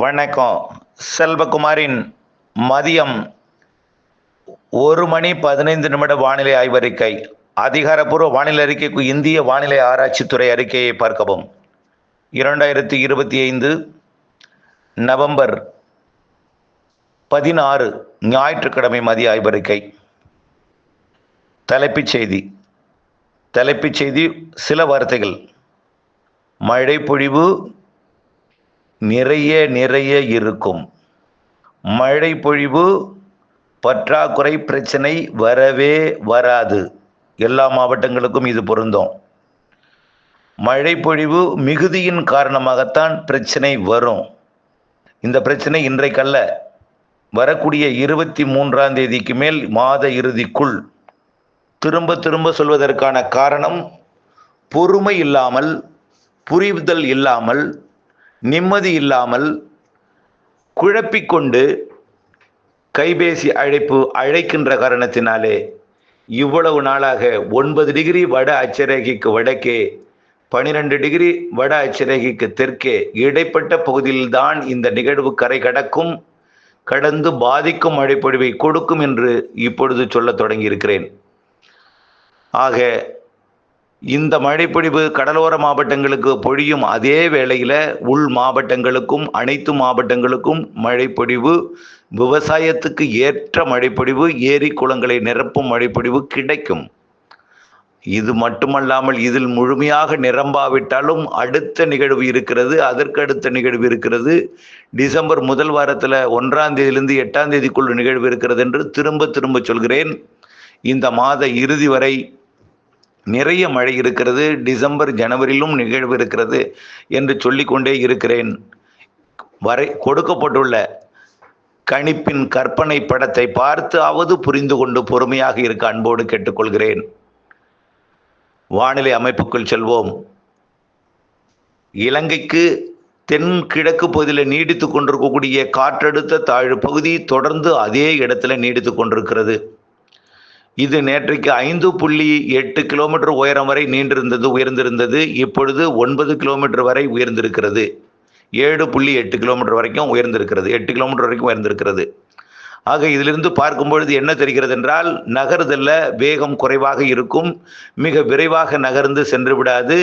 வணக்கம். செல்வகுமாரின் மதியம் ஒரு மணி பதினைந்து நிமிட வானிலை ஆய்வறிக்கை. அதிகாரப்பூர்வ வானிலை அறிக்கைக்கு இந்திய வானிலை ஆராய்ச்சித்துறை அறிக்கையை பார்க்கவும். இரண்டாயிரத்தி இருபத்தி ஐந்து நவம்பர் பதினாறு ஞாயிற்றுக்கிழமை மதிய ஆய்வறிக்கை. தலைப்புச் செய்தி. தலைப்புச் செய்தி சில வார்த்தைகள். மழை பொழிவு நிறைய நிறைய இருக்கும். மழை பொழிவு பற்றாக்குறை பிரச்சனை வரவே வராது. எல்லா மாவட்டங்களுக்கும் இது பொருந்தும். மழை பொழிவு மிகுதியின் காரணமாகத்தான் பிரச்சனை வரும். இந்த பிரச்சனை இன்றைக்கல்ல. வரக்கூடிய இருபத்தி மூன்றாம் தேதிக்கு மேல் மாத இறுதிக்குள். திரும்ப திரும்ப சொல்வதற்கான காரணம் பொறுமை இல்லாமல் புரிதல் இல்லாமல் நிம்மதி இல்லாமல் குழப்பிக்கொண்டு கைபேசி அழைப்பு அழைக்கின்ற காரணத்தினாலே இவ்வளவு நாளாக ஒன்பது டிகிரி வட அச்சரேகைக்கு வடக்கே பனிரெண்டு டிகிரி வட அச்சரேகைக்கு தெற்கே இடைப்பட்ட பகுதியில்தான் இந்த நிகழ்வு கரை கடக்கும் கடந்து பாதிக்கும் மழைப்பொழிவை கொடுக்கும் என்று இப்பொழுது சொல்லத் தொடங்கியிருக்கிறேன். ஆக இந்த மழைப்பொழிவு கடலோர மாவட்டங்களுக்கு பொழியும் அதே வேளையில் உள் மாவட்டங்களுக்கும் அனைத்து மாவட்டங்களுக்கும் மழைப்பொழிவு விவசாயத்துக்கு ஏற்ற மழைப்பொழிவு ஏரி குளங்களை நிரப்பும் மழைப்பொழிவு கிடைக்கும். இது மட்டுமல்லாமல் இதில் முழுமையாக நிரம்பாவிட்டாலும் அடுத்த நிகழ்வு இருக்கிறது அதற்கு அடுத்த நிகழ்வு இருக்கிறது. டிசம்பர் முதல் வாரத்தில் ஒன்றாம் தேதியிலிருந்து எட்டாம் தேதிக்குள் நிகழ்வு இருக்கிறது என்று திரும்ப திரும்ப சொல்கிறேன். இந்த மாத இறுதி வரை நிறைய மழை இருக்கிறது டிசம்பர் ஜனவரியிலும் நிகழ்வு இருக்கிறது என்று சொல்லிக்கொண்டே இருக்கிறேன். வரை கொடுக்கப்பட்டுள்ள கணிப்பின் கற்பனை படத்தை பார்த்து அவது புரிந்து கொண்டு பொறுமையாக இருக்க அன்போடு கேட்டுக்கொள்கிறேன். வானிலை அமைப்புக்குள் செல்வோம். இலங்கைக்கு தென் கிழக்கு பகுதியில் நீடித்து கொண்டிருக்கக்கூடிய காற்றழுத்த தாழ்வு பகுதி தொடர்ந்து அதே இடத்துல நீடித்து கொண்டிருக்கிறது. இது நேற்றைக்கு ஐந்து புள்ளி எட்டு கிலோமீட்டர் உயரம் வரை நீண்டிருந்தது உயர்ந்திருந்தது. இப்பொழுது ஒன்பது கிலோமீட்டர் வரை உயர்ந்திருக்கிறது. ஏழு புள்ளி எட்டு கிலோமீட்டர் வரைக்கும் உயர்ந்திருக்கிறது. எட்டு கிலோமீட்டர் வரைக்கும் உயர்ந்திருக்கிறது. ஆக இதிலிருந்து பார்க்கும்பொழுது என்ன தெரிகிறது என்றால் நகருதல்ல வேகம் குறைவாக இருக்கும். மிக விரைவாக நகர்ந்து சென்று விடாது.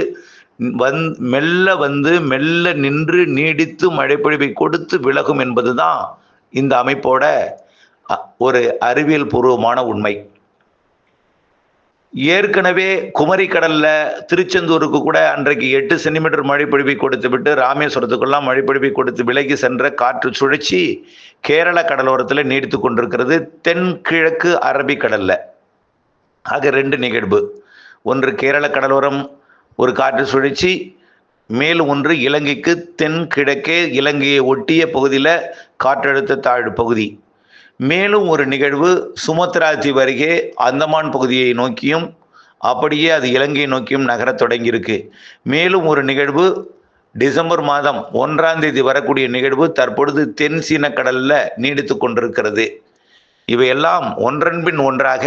வந் மெல்ல வந்து மெல்ல நின்று நீடித்து மழைப்பொழிவை கொடுத்து விலகும் என்பதுதான் இந்த அமைப்போட ஒரு அறிவியல் பூர்வமான உண்மை. ஏற்கனவே குமரி கடல்ல திருச்செந்தூருக்கு கூட அன்றைக்கு எட்டு சென்டிமீட்டர் மழைப்பொழிவை கொடுத்து விட்டு ராமேஸ்வரத்துக்கெல்லாம் மழைப்பொழிவை கொடுத்து விலகி சென்ற காற்று சுழற்சி கேரள கடலோரத்தில் நீடித்து கொண்டிருக்கிறது. தென்கிழக்கு அரபிக்கடல்ல. ஆக ரெண்டு நிகழ்வு. ஒன்று கேரள கடலோரம் ஒரு காற்று சுழற்சி. மேலும் ஒன்று இலங்கைக்கு தென்கிழக்கே இலங்கையை ஒட்டிய பகுதியில் காற்றழுத்த தாழ்வு பகுதி. மேலும் ஒரு நிகழ்வு சுமத்ரா தீவு அருகே அந்தமான் பகுதியை நோக்கியும் அப்படியே அது இலங்கையை நோக்கியும் நகரத் தொடங்கியிருக்கு. மேலும் ஒரு நிகழ்வு டிசம்பர் மாதம் ஒன்றாம் தேதி வரக்கூடிய நிகழ்வு தற்பொழுது தென் சீன கடல்ல நீடித்து கொண்டிருக்கிறது. இவையெல்லாம் ஒன்றன் பின் ஒன்றாக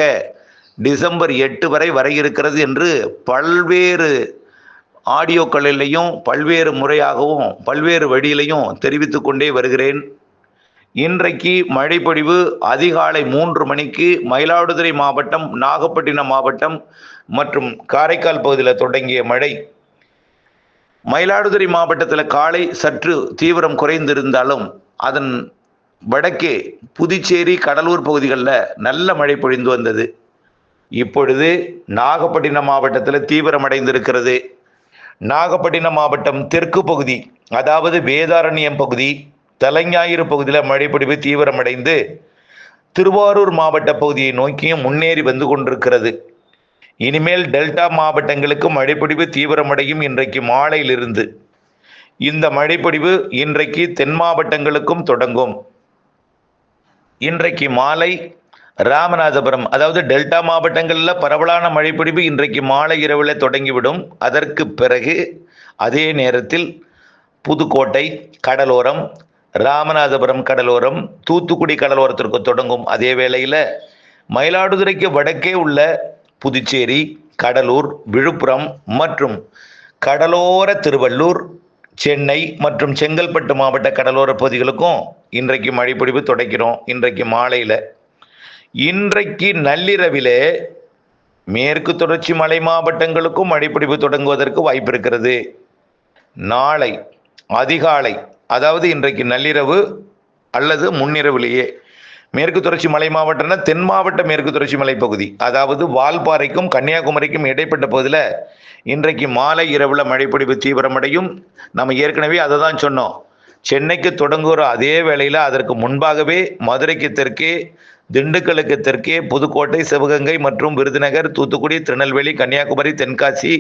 டிசம்பர் எட்டு வரை வர இருக்கிறது என்று பல்வேறு ஆடியோக்களிலையும் பல்வேறு முறையாகவும் பல்வேறு வழியிலையும் தெரிவித்து கொண்டே வருகிறேன். இன்றைக்கு மழைப்பொழிவு அதிகாலை மூன்று மணிக்கு மயிலாடுதுறை மாவட்டம் நாகப்பட்டினம் மாவட்டம் மற்றும் காரைக்கால் பகுதியில் தொடங்கிய மழை. மயிலாடுதுறை மாவட்டத்தில் காலை சற்று தீவிரம் குறைந்திருந்தாலும் அதன் வடக்கே புதுச்சேரி கடலூர் பகுதிகளில் நல்ல மழை பொழிந்து வந்தது. இப்பொழுது நாகப்பட்டினம் மாவட்டத்தில் தீவிரமடைந்திருக்கிறது. நாகப்பட்டினம் மாவட்டம் தெற்கு பகுதி அதாவது வேதாரண்யம் பகுதி தலைஞாயிறு பகுதியில் மழைப்பிடிப்பு தீவிரமடைந்து திருவாரூர் மாவட்ட பகுதியை நோக்கியும் முன்னேறி வந்து கொண்டிருக்கிறது. இனிமேல் டெல்டா மாவட்டங்களுக்கு மழைப்பிடிப்பு தீவிரமடையும் இன்றைக்கு மாலையிலிருந்து. இந்த மழைப்பிடிவு இன்றைக்கு தென் மாவட்டங்களுக்கும் தொடங்கும். இன்றைக்கு மாலை ராமநாதபுரம் அதாவது டெல்டா மாவட்டங்களில் பரவலான மழைப்பிடிப்பு இன்றைக்கு மாலை இரவில் தொடங்கிவிடும். அதற்கு பிறகு அதே நேரத்தில் புதுக்கோட்டை கடலோரம் ராமநாதபுரம் கடலோரம் தூத்துக்குடி கடலோரத்திற்கு தொடங்கும் அதே வேளையில் மயிலாடுதுறைக்கு வடக்கே உள்ள புதுச்சேரி கடலூர் விழுப்புரம் மற்றும் கடலோர திருவள்ளூர் சென்னை மற்றும் செங்கல்பட்டு மாவட்ட கடலோர பகுதிகளுக்கும் இன்றைக்கு மழைப்பொழிவு தொடக்கிறோம். இன்றைக்கு மாலையில். இன்றைக்கு நள்ளிரவிலே மேற்கு தொடர்ச்சி மலை மாவட்டங்களுக்கும் மழைப்பிடிப்பு தொடங்குவதற்கு வாய்ப்பு இருக்கிறது. நாளை அதிகாலை அதாவது இன்றைக்கு நள்ளிரவு அல்லது முன்னிரவிலேயே மேற்கு தொடர்ச்சி மலை மாவட்டம்னா தென் மாவட்ட மேற்கு தொடர்ச்சி மலைப்பகுதி அதாவது வால்பாறைக்கும் கன்னியாகுமரிக்கும் இடைப்பட்ட பகுதியில் இன்றைக்கு மாலை இரவில் மழைப்பொழிவு தீவிரமடையும். நம்ம ஏற்கனவே அதை தான் சொன்னோம். சென்னைக்கு தொடங்குகிற அதே வேளையில் அதற்கு முன்பாகவே மதுரைக்கு தெற்கே திண்டுக்கலுக்கு தெற்கே புதுக்கோட்டை சிவகங்கை மற்றும் விருதுநகர் தூத்துக்குடி திருநெல்வேலி கன்னியாகுமரி தென்காசி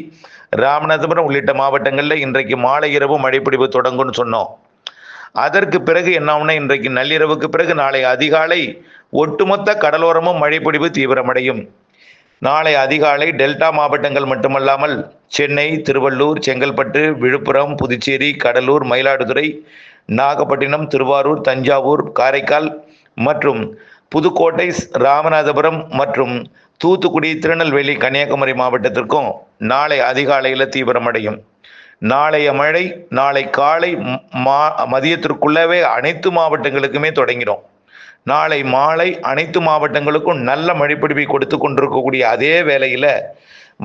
ராமநாதபுரம் உள்ளிட்ட மாவட்டங்களில் இன்றைக்கு மாலை இரவு மழைப்பிடிப்பு தொடங்கும்னு சொன்னோம். அதற்கு பிறகு என்ன இன்றைக்கு நள்ளிரவுக்கு பிறகு நாளை அதிகாலை ஒட்டுமொத்த கடலோரமும் மழைப்பிடிவு தீவிரமடையும். நாளை அதிகாலை டெல்டா மாவட்டங்கள் மட்டுமல்லாமல் சென்னை திருவள்ளூர் செங்கல்பட்டு விழுப்புரம் புதுச்சேரி கடலூர் மயிலாடுதுறை நாகப்பட்டினம் திருவாரூர் தஞ்சாவூர் காரைக்கால் மற்றும் புதுக்கோட்டை ராமநாதபுரம் மற்றும் தூத்துக்குடி திருநெல்வேலி கன்னியாகுமரி மாவட்டத்திற்கும் நாளை அதிகாலையில் தீவிரமடையும். நாளைய மழை நாளை காலை மா மதியத்திற்குள்ளவே அனைத்து மாவட்டங்களுக்குமே தொடங்கிடும் நாளை மாலை அனைத்து மாவட்டங்களுக்கும் நல்ல மழைப்பிடிப்பை கொடுத்து கொண்டிருக்கக்கூடிய அதே வேளையில்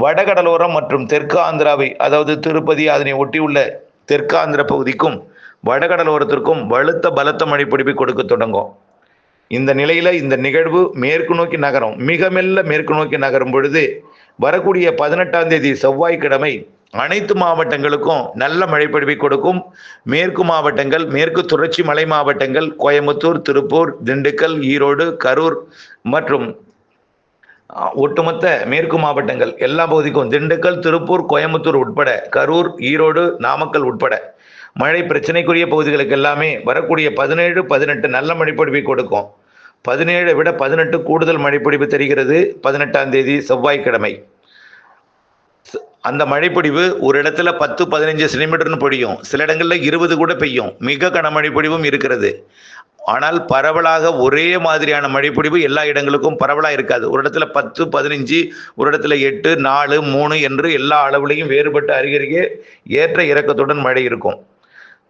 வடகடலோரம் மற்றும் தெற்கு ஆந்திராவை அதாவது திருப்பதி அதனை ஒட்டியுள்ள தெற்கு ஆந்திர பகுதிக்கும் வடகடலோரத்திற்கும் வலுத்த பலத்த மழைப்பிடிப்பை கொடுக்க தொடங்கும். இந்த நிலையில் இந்த நிகழ்வு மேற்கு நோக்கி நகரும். மிக மெல்ல மேற்கு நோக்கி நகரும் பொழுது வரக்கூடிய பதினெட்டாம் தேதி செவ்வாய்க்கிழமை அனைத்து மாவட்டங்களுக்கும் நல்ல மழைப்பொழிவை கொடுக்கும். மேற்கு மாவட்டங்கள் மேற்கு தொடர்ச்சி மலை மாவட்டங்கள் கோயம்புத்தூர் திருப்பூர் திண்டுக்கல் ஈரோடு கரூர் மற்றும் ஒட்டுமொத்த மேற்கு மாவட்டங்கள் எல்லா பகுதிக்கும் திண்டுக்கல் திருப்பூர் கோயம்புத்தூர் உட்பட கரூர் ஈரோடு நாமக்கல் உட்பட மழை பிரச்சனைக்குரிய பகுதிகளுக்கு எல்லாமே வரக்கூடிய பதினேழு பதினெட்டு நல்ல மழைப்பொழிவை கொடுக்கும். பதினேழை விட பதினெட்டு கூடுதல் மழைப்பொழிவு தெரிகிறது. பதினெட்டாம் தேதி செவ்வாய்க்கிழமை. அந்த மழைப்பொழிவு ஒரு இடத்துல பத்து பதினஞ்சு சென்டிமீட்டர்னு பொழியும் சில இடங்களில் இருபது கூட பெய்யும். மிக கனமழை பொழிவும் இருக்கிறது. ஆனால் பரவலாக ஒரே மாதிரியான மழைப்பொழிவு எல்லா இடங்களுக்கும் பரவலாக இருக்காது. ஒரு இடத்துல பத்து பதினஞ்சு ஒரு இடத்துல எட்டு நாலு மூணு என்று எல்லா அளவுலையும் வேறுபட்டு அருகருகே ஏற்ற இறக்கத்துடன் மழை இருக்கும்.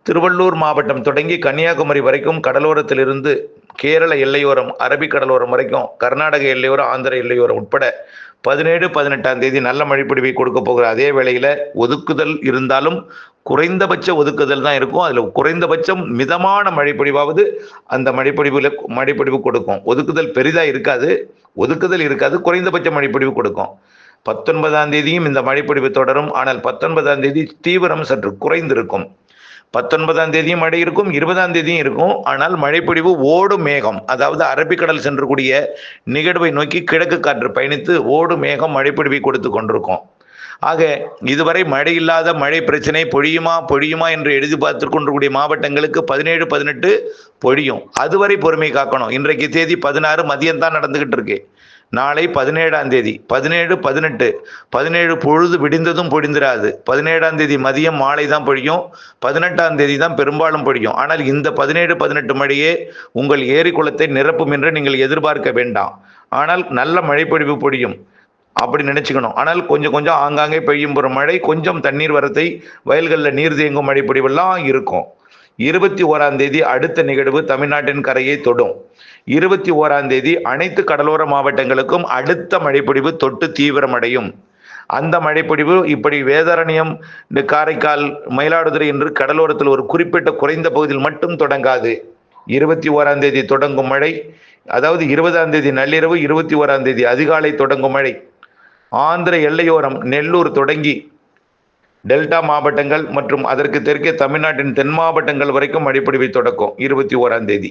திருவள்ளூர் மாவட்டம் தொடங்கி கன்னியாகுமரி வரைக்கும் கடலோரத்திலிருந்து கேரள எல்லையோரம் அரபிக் கடலோரம் வரைக்கும் கர்நாடக எல்லையோரம் ஆந்திர எல்லையோரம் உட்பட பதினேழு பதினெட்டாம் தேதி நல்ல மழைப்பிடிவை கொடுக்க போகிற அதே வேளையில் ஒதுக்குதல் இருந்தாலும் குறைந்தபட்ச ஒதுக்குதல் தான் இருக்கும். அதில் குறைந்தபட்சம் மிதமான மழைப்பொழிவாவது அந்த மழைப்பொழிவில் மழைப்பொழிவு கொடுக்கும். ஒதுக்குதல் பெரிதாக இருக்காது. ஒதுக்குதல் இருக்காது குறைந்தபட்ச மழைப்பொழிவு கொடுக்கும். பத்தொன்பதாம் தேதியும் இந்த மழைப்பொழிவு தொடரும். ஆனால் பத்தொன்பதாம் தேதி தீவிரம் சற்று குறைந்திருக்கும். பத்தொன்பதாம் தேதியும் மழை இருக்கும் இருபதாம் தேதியும் இருக்கும். ஆனால் மழைப்பொழிவு ஓடும் மேகம் அதாவது அரபிக்கடல் சென்றக்கூடிய நிகழ்வை நோக்கி கிழக்கு காற்று பயணித்து ஓடு மேகம் மழைப்பொழிவை கொடுத்து கொண்டிருக்கும். ஆக இதுவரை மழை இல்லாத மழை பிரச்சனை பொழியுமா பொழியுமா என்று எழுதி பார்த்து கொண்டிருக்கூடிய மாவட்டங்களுக்கு பதினேழு பதினெட்டு பொழியும். அதுவரை பொறுமை காக்கணும். இன்றைக்கு தேதி பதினாறு மதியம் தான் நடந்துகிட்டு இருக்கு. நாளை பதினேழாம் தேதி. பதினேழு பதினெட்டு. பதினேழு பொழுது விடிந்ததும் பொழிந்திராது. பதினேழாம் தேதி மதியம் மாலை தான் பொழியும். பதினெட்டாம் தேதி தான் பெரும்பாலும் பொழியும். ஆனால் இந்த பதினேழு பதினெட்டு மழையே உங்கள் ஏரி குளத்தை நிரப்பும் என்று நீங்கள் எதிர்பார்க்க வேண்டாம். ஆனால் நல்ல மழைப்பொழிவு பொழியும். அப்படி நினைச்சுக்கணும். ஆனால் கொஞ்சம் கொஞ்சம் ஆங்காங்கே பெய்யும் போகிற மழை கொஞ்சம் தண்ணீர் வரத்தை வயல்களில் நீர் தேங்கும் மழைப்பொழிவெல்லாம் இருக்கும். இருபத்தி ஓராம் தேதி அடுத்த நிகழ்வு தமிழ்நாட்டின் கரையை தொடும். இருபத்தி ஓராம் தேதி அனைத்து கடலோர மாவட்டங்களுக்கும் அடுத்த மழைப்பொழிவு தொட்டு தீவிரமடையும். அந்த மழைப்பொழிவு இப்படி வேதாரண்யம் இந்த காரைக்கால் மயிலாடுதுறை என்று கடலோரத்தில் ஒரு குறிப்பிட்ட குறைந்த பகுதியில் மட்டும் தொடங்காது. இருபத்தி ஓராம் தேதி தொடங்கும் மழை அதாவது இருபதாம் தேதி நள்ளிரவு இருபத்தி ஓராம் தேதி அதிகாலை தொடங்கும் மழை. ஆந்திர எல்லையோரம் நெல்லூர் தொடங்கி டெல்டா மாவட்டங்கள் மற்றும் அதற்கு தெற்கே தமிழ்நாட்டின் தென் மாவட்டங்கள் வரைக்கும் மழைப்பொழிவை தொடக்கும் இருபத்தி ஓராம் தேதி.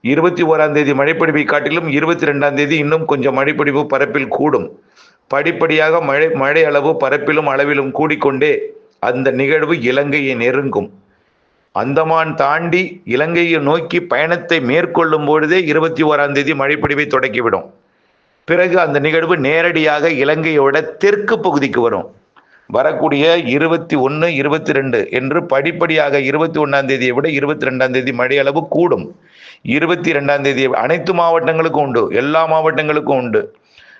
இருபத்தி ஓராம் தேதி மழைப்பொழிவை காட்டிலும் இருபத்தி ரெண்டாம் தேதி இன்னும் கொஞ்சம் மழைப்பொழிவு பரப்பில் கூடும். படிப்படியாக மழை மழை அளவு பரப்பிலும் அளவிலும் கூடிக்கொண்டே அந்த நிகழ்வு இலங்கையை நெருங்கும். அந்தமான் தாண்டி இலங்கையை நோக்கி பயணத்தை மேற்கொள்ளும் பொழுதே இருபத்தி ஓராம் தேதி மழைப்பொழிவை தொடக்கிவிடும். பிறகு அந்த நிகழ்வு நேரடியாக இலங்கையோட தெற்கு பகுதிக்கு வரும். வரக்கூடிய இருபத்தி ஒன்று இருபத்தி ரெண்டு என்று படிப்படியாக இருபத்தி ஒன்றாம் தேதியை விட இருபத்தி ரெண்டாம் தேதி மழை அளவு கூடும். இருபத்தி ரெண்டாம் தேதி அனைத்து மாவட்டங்களுக்கும் உண்டு. எல்லா மாவட்டங்களுக்கும் உண்டு.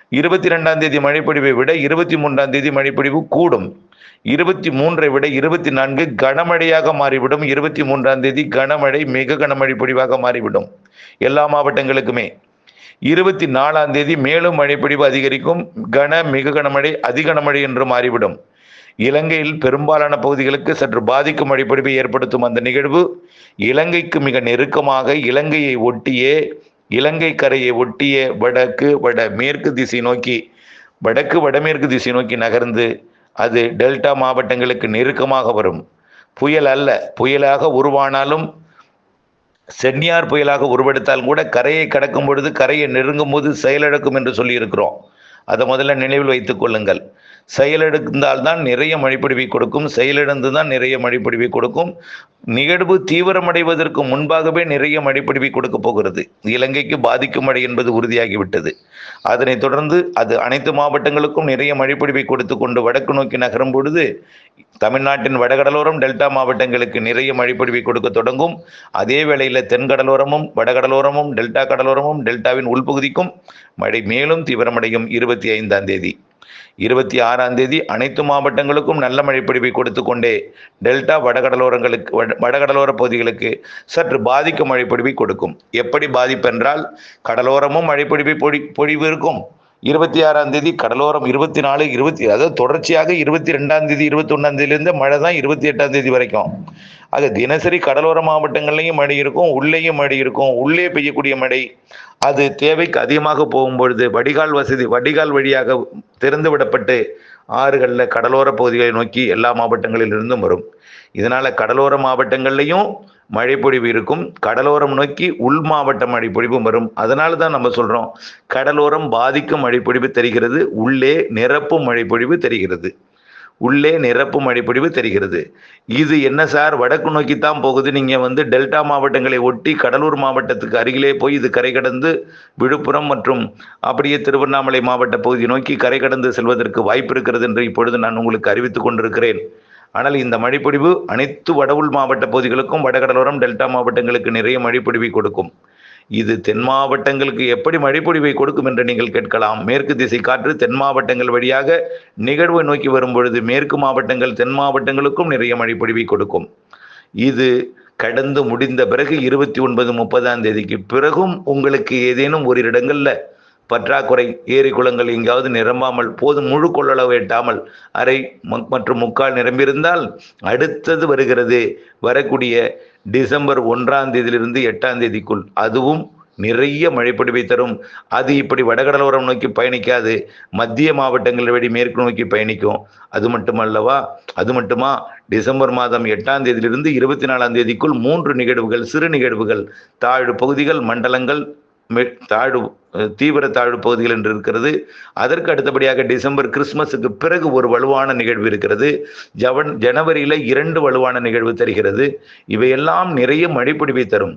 இருபத்தி ரெண்டாம் தேதி மழைப்பொழிவை விட இருபத்தி மூன்றாம் தேதி மழைப்பொழிவு கூடும். இருபத்தி மூன்றை விட இருபத்தி நான்கு கனமழையாக மாறிவிடும். இருபத்தி மூன்றாம் தேதி கனமழை மிக கனமழை பொழிவாக மாறிவிடும். எல்லா மாவட்டங்களுக்குமே. இருபத்தி நாலாம் தேதி மேலும் மழைப்பொழிவு அதிகரிக்கும். கன மிக கனமழை அதிகனமழை என்று மாறிவிடும். இலங்கையில் பெரும்பாலான பகுதிகளுக்கு சற்று பாதிக்கும் அடிப்படையை ஏற்படுத்தும் அந்த நிகழ்வு இலங்கைக்கு மிக நெருக்கமாக இலங்கையை ஒட்டியே இலங்கை கரையை ஒட்டிய வடக்கு வட மேற்கு திசை நோக்கி வடக்கு வடமேற்கு திசை நோக்கி நகர்ந்து அது டெல்டா மாவட்டங்களுக்கு நெருக்கமாக வரும். புயல் அல்ல புயலாக உருவானாலும் சென்னியார் புயலாக உருவெடுத்தாலும் கூட கரையை கடக்கும் பொழுது கரையை நெருங்கும் போது செயலிழக்கும் என்று சொல்லியிருக்கிறோம். அதை முதல்ல நினைவில் வைத்துக் கொள்ளுங்கள். செயலிழந்தால்தான் நிறைய மழைப்பிடிவை கொடுக்கும். செயலிழந்து தான் நிறைய மழைப்பிடிவை கொடுக்கும். நிகழ்வு தீவிரமடைவதற்கு முன்பாகவே நிறைய மழைப்பிடிவை கொடுக்க போகிறது. இலங்கைக்கு பாதிக்கும் மழை என்பது உறுதியாகிவிட்டது. அதனைத் தொடர்ந்து அது அனைத்து மாவட்டங்களுக்கும் நிறைய மழைப்பிடிவை கொடுத்து கொண்டு வடக்கு நோக்கி நகரும் பொழுது தமிழ்நாட்டின் வடகடலோரம் டெல்டா மாவட்டங்களுக்கு நிறைய மழைப்பிடிவை கொடுக்க தொடங்கும். அதே வேளையில் தென்கடலோரமும் வடகடலோரமும் டெல்டா கடலோரமும் டெல்டாவின் உள்பகுதிக்கும் மழை மேலும் தீவிரமடையும். இருபத்தி ஐந்தாம் தேதி. இருபத்தி ஆறாம் தேதி அனைத்து மாவட்டங்களுக்கும் நல்ல மழைப்பொழிவை கொடுத்து கொண்டே டெல்டா வடகடலோரங்களுக்கு வட- வடகடலோர பகுதிகளுக்கு சற்று பாதிக்கும் மழைப்பொழிவை கொடுக்கும். எப்படி பாதிப்பென்றால் கடலோரமும் கடலோரமும் மழைப்பொழிவை பொழி பொழிவு இருக்கும். இருபத்தி ஆறாம் தேதி கடலோரம் இருபத்தி நாலு இருபத்தி அதாவது தொடர்ச்சியாக இருபத்தி ரெண்டாம் தேதி இருபத்தி ஒன்றாம் தேதியிலிருந்து மழை தான் இருபத்தி எட்டாம் தேதி வரைக்கும். ஆக தினசரி கடலோர மாவட்டங்கள்லையும் மழை இருக்கும் உள்ளேயும் மழை இருக்கும் உள்ளே பெய்யக்கூடிய மழை அது தேவைக்கு அதிகமாக போகும்பொழுது வடிகால் வசதி வடிகால் வழியாக திறந்து விடப்பட்டு ஆறுகளில் கடலோர பகுதிகளை நோக்கி எல்லா மாவட்டங்களிலிருந்தும் வரும். இதனால் கடலோர மாவட்டங்கள்லையும் மழைப்பொழிவு இருக்கும் கடலோரம் நோக்கி உள் மாவட்ட மழைப்பொழிவும் வரும். அதனால தான் நம்ம சொல்கிறோம் கடலோரம் பாதிக்கும் மழைப்பொழிவு தெரிகிறது உள்ளே நிரப்பும் மழைப்பொழிவு தெரிகிறது. உள்ளே நிரப்பும் மழைப்பொழிவு தெரிகிறது. இது என்ன சார்? வடக்கு நோக்கி தான் போகுது. நீங்கள் வந்து டெல்டா மாவட்டங்களை ஒட்டி கடலூர் மாவட்டத்துக்கு அருகிலே போய் இது கரை கடந்து விழுப்புரம் மற்றும் அப்படியே திருவண்ணாமலை மாவட்ட பகுதி நோக்கி கரை கடந்து செல்வதற்கு வாய்ப்பு இருக்கிறது என்று இப்பொழுது நான் உங்களுக்கு அறிவித்துக் கொண்டிருக்கிறேன். ஆனால் இந்த மழைப்பொழிவு அனைத்து வடவுள் மாவட்ட பகுதிகளுக்கும் வடகடலோரம் டெல்டா மாவட்டங்களுக்கு நிறைய மழைப்பொழிவை கொடுக்கும். இது தென் மாவட்டங்களுக்கு எப்படி மழைப்பொழிவை கொடுக்கும் என்று நீங்கள் கேட்கலாம். மேற்கு திசை காற்று தென் மாவட்டங்கள் வழியாக நிகழ்வை நோக்கி வரும் பொழுது மேற்கு மாவட்டங்கள் தென் மாவட்டங்களுக்கும் நிறைய மழைப்பொழிவை கொடுக்கும். இது கடந்து முடிந்த பிறகு இருபத்தி ஒன்பது முப்பதாம் தேதிக்கு பிறகும் உங்களுக்கு ஏதேனும் ஒரு இடங்களில் பற்றாக்குறை ஏரி குளங்கள் எங்காவது நிரம்பாமல் போதும் முழு கொள்ளளவு எட்டாமல் அரை மற்றும் முக்கால் நிரம்பியிருந்தால் அடுத்தது வருகிறது. வரக்கூடிய டிசம்பர் ஒன்றாம் தேதியிலிருந்து எட்டாம் தேதிக்குள் அதுவும் நிறைய மழைப்பொழிவை தரும். அது இப்படி வடகடலோரம் நோக்கி பயணிக்காது. மத்திய மாவட்டங்கள் வழி மேற்கு நோக்கி பயணிக்கும். அது மட்டுமல்லவா அது மட்டுமா டிசம்பர் மாதம் எட்டாம் தேதியிலிருந்து இருபத்தி நாலாம் தேதிக்குள் மூன்று நிகழ்வுகள் சிறு நிகழ்வுகள் தாழ்வு பகுதிகள் மண்டலங்கள் தாழ்வு தீவிர தாழ்வு பகுதிகள் என்று இருக்கிறது. அதற்கு அடுத்தபடியாக டிசம்பர் கிறிஸ்துமஸுக்கு பிறகு ஒரு வலுவான நிகழ்வு இருக்கிறது. ஜவன் ஜனவரியில் இரண்டு வலுவான நிகழ்வு தருகிறது. இவையெல்லாம் நிறைய மடிப்பிடிவை தரும்.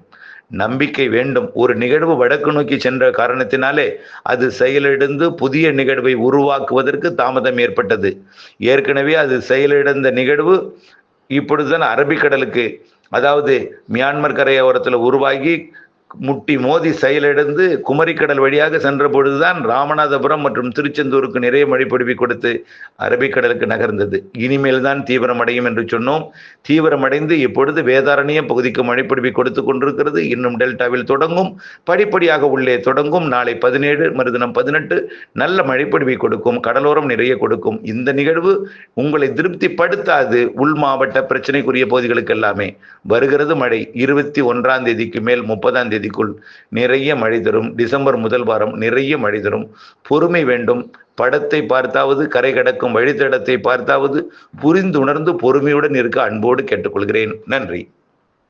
நம்பிக்கை வேண்டும். ஒரு நிகழ்வு வடக்கு நோக்கி சென்ற காரணத்தினாலே அது செயலிழந்து புதிய நிகழ்வை உருவாக்குவதற்கு தாமதம் ஏற்பட்டது. ஏற்கனவே அது செயலிழந்த நிகழ்வு இப்பொழுதுதான் அரபிக்கடலுக்கு அதாவது மியான்மர் கரையோரத்தில் உருவாகி முட்டி மோதி செயலிழந்து குமரிக்கடல் வழியாக சென்ற பொழுதுதான் ராமநாதபுரம் மற்றும் திருச்செந்தூருக்கு நிறைய மழைப்பொழிவை கொடுத்து அரபிக்கடலுக்கு நகர்ந்தது. இனிமேல் தான் தீவிரமடையும் என்று சொன்னோம். தீவிரமடைந்து இப்பொழுது வேதாரண்யம் பகுதிக்கு மழைப்பொழிவை கொடுத்து கொண்டிருக்கிறது. இன்னும் டெல்டாவில் தொடங்கும். படிப்படியாக உள்ளே தொடங்கும். நாளை பதினேழு மறுதினம் பதினெட்டு. நல்ல மழைப்பொழிவை கொடுக்கும். கடலோரம் நிறைய கொடுக்கும். இந்த நிகழ்வு உங்களை திருப்திப்படுத்தாது உள் மாவட்ட பிரச்சனைக்குரிய பகுதிகளுக்கு எல்லாமே வருகிறது மழை. இருபத்தி ஒன்றாம் தேதிக்கு மேல் முப்பதாம் தேதி தேதிக்குள் நிறைய மழை தரும். டிசம்பர் முதல் வாரம் நிறைய மழை தரும். பொறுமை வேண்டும். படத்தை பார்த்தாவது கரை கடக்கும் வழித்தடத்தை பார்த்தாவது புரிந்துணர்ந்து பொறுமையுடன் இருக்க அன்போடு கேட்டுக்கொள்கிறேன். நன்றி.